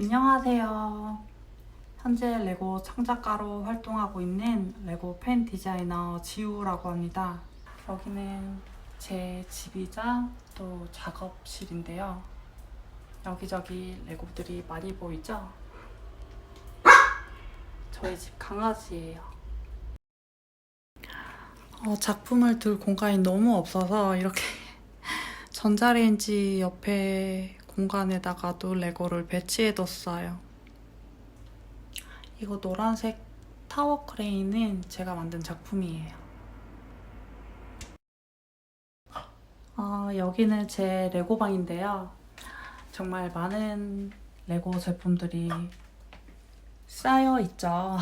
안녕하세요. 현재 레고 창작가로 활동하고 있는 레고 팬 디자이너 지우라고 합니다. 여기는 제 집이자 또 작업실인데요. 여기저기 레고들이 많이 보이죠? 저희 집 강아지예요. 어, 작품을 둘 공간이 너무 없어서 이렇게 전자레인지 옆에 공간에다가도 레고를 배치해뒀어요. 이거 노란색 타워 크레인은 제가 만든 작품이에요. 어, 여기는 제 레고방인데요. 정말 많은 레고 제품들이 쌓여 있죠.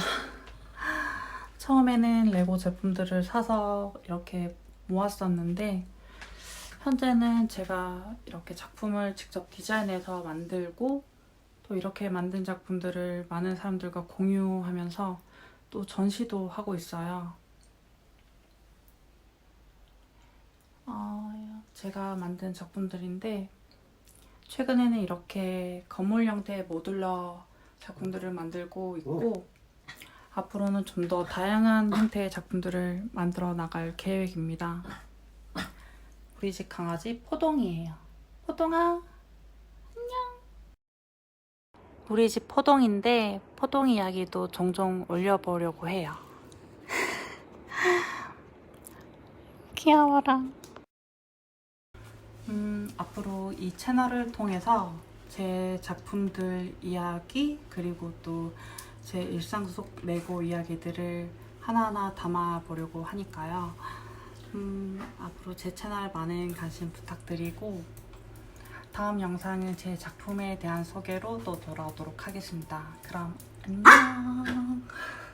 처음에는 레고 제품들을 사서 이렇게 모았었는데 현재는 제가 이렇게 작품을 직접 디자인해서 만들고 또 이렇게 만든 작품들을 많은 사람들과 공유하면서 또 전시도 하고 있어요. 어, 제가 만든 작품들인데 최근에는 이렇게 건물 형태의 모듈러 작품들을 만들고 있고 앞으로는 좀 더 다양한 형태의 작품들을 만들어 나갈 계획입니다. 우리 집 강아지 포동이에요. 포동아, 안녕. 우리 집 포동인데 포동 이야기도 종종 올려보려고 해요. 귀여워라. 음, 앞으로 이 채널을 통해서 제 작품들 이야기 그리고 또 제 일상 속 레고 이야기들을 하나하나 담아보려고 하니까요. 음, 앞으로 제 채널 많은 관심 부탁드리고 다음 영상은 제 작품에 대한 소개로 또 돌아오도록 하겠습니다. 그럼 안녕.